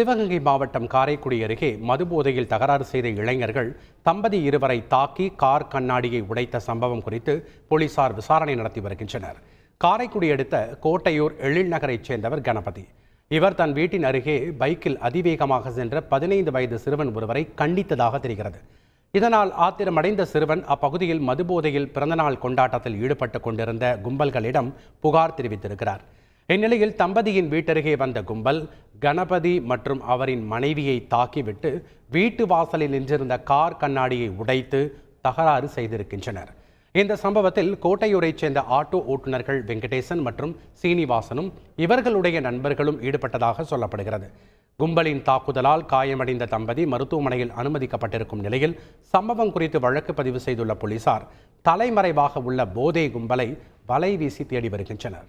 சிவகங்கை மாவட்டம் காரைக்குடி அருகே மதுபோதையில் தகராறு செய்த இளைஞர்கள் தம்பதி இருவரை தாக்கி கார் கண்ணாடியை உடைத்த சம்பவம் குறித்து போலீசார் விசாரணை நடத்தி வருகின்றனர். காரைக்குடி அடுத்த கோட்டையூர் எழில் நகரைச் சேர்ந்தவர் கணபதி. இவர் தன் வீட்டின் அருகே பைக்கில் அதிவேகமாக சென்ற பதினைந்து வயது சிறுவன் ஒருவரை கண்டித்ததாக தெரிகிறது. இதனால் ஆத்திரமடைந்த சிறுவன் அப்பகுதியில் மதுபோதையில் பிறந்தநாள் கொண்டாட்டத்தில் ஈடுபட்டு கொண்டிருந்த கும்பல்களிடம் புகார் தெரிவித்திருக்கிறார். இந்நிலையில் தம்பதியின் வீட்டருகே வந்த கும்பல் கணபதி மற்றும் அவரின் மனைவியை தாக்கிவிட்டு வீட்டு வாசலில் நின்றிருந்த கார் கண்ணாடியை உடைத்து தகராறு செய்திருக்கின்றனர். இந்த சம்பவத்தில் கோட்டையூரைச் சேர்ந்த ஆட்டோ ஓட்டுநர்கள் வெங்கடேசன் மற்றும் சீனிவாசனும் இவர்களுடைய நண்பர்களும் ஈடுபட்டதாக சொல்லப்படுகிறது. கும்பலின் தாக்குதலால் காயமடைந்த தம்பதி மருத்துவமனையில் அனுமதிக்கப்பட்டிருக்கும் நிலையில் சம்பவம் குறித்து வழக்கு பதிவு செய்துள்ள போலீசார் தலைமறைவாக உள்ள போதை கும்பலை வலை வீசி தேடி வருகின்றனர்.